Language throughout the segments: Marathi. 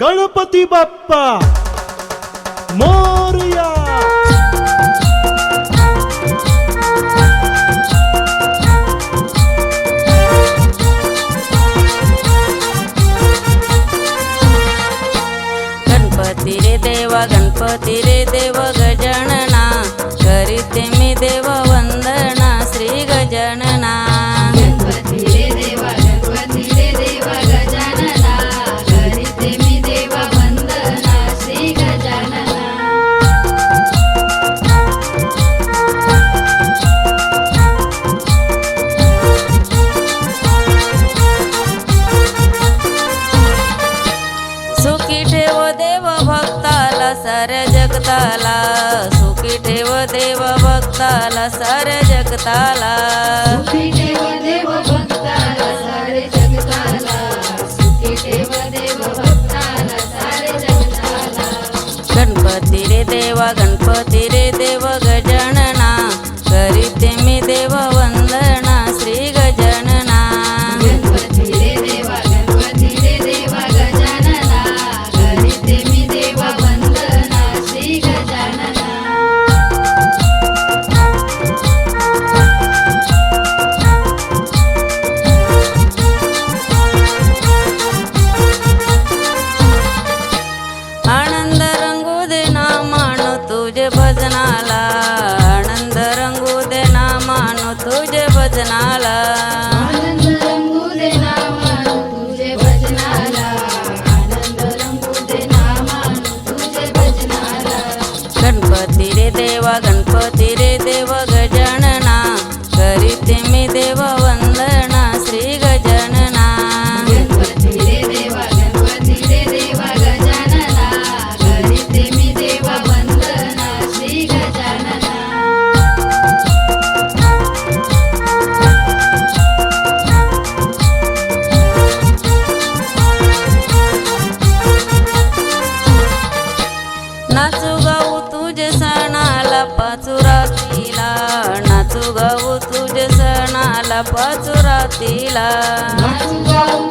गणपती बाप्पा मोरया. गणपती रे देवा गणपती रे देव गजानना. करीते मी देवा साऱ्या जगताला सुखी ठेव देव भक्ताला साऱ्या जगताला. गणपती रे देवा गणपती रे देव गजानना करीते मी देवा भजनाला आनंद रंगू दे ना मानो तुझे भजनाला. गणपती रे देवा गणपती रे देव गजानना. करीते मी देवा जाऊ तुझे सणाला पाचुरातीला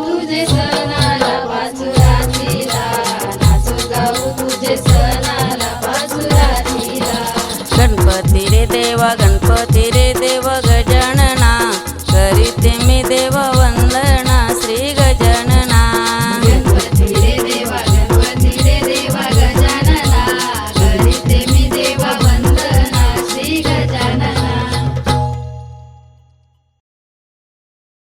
तुझे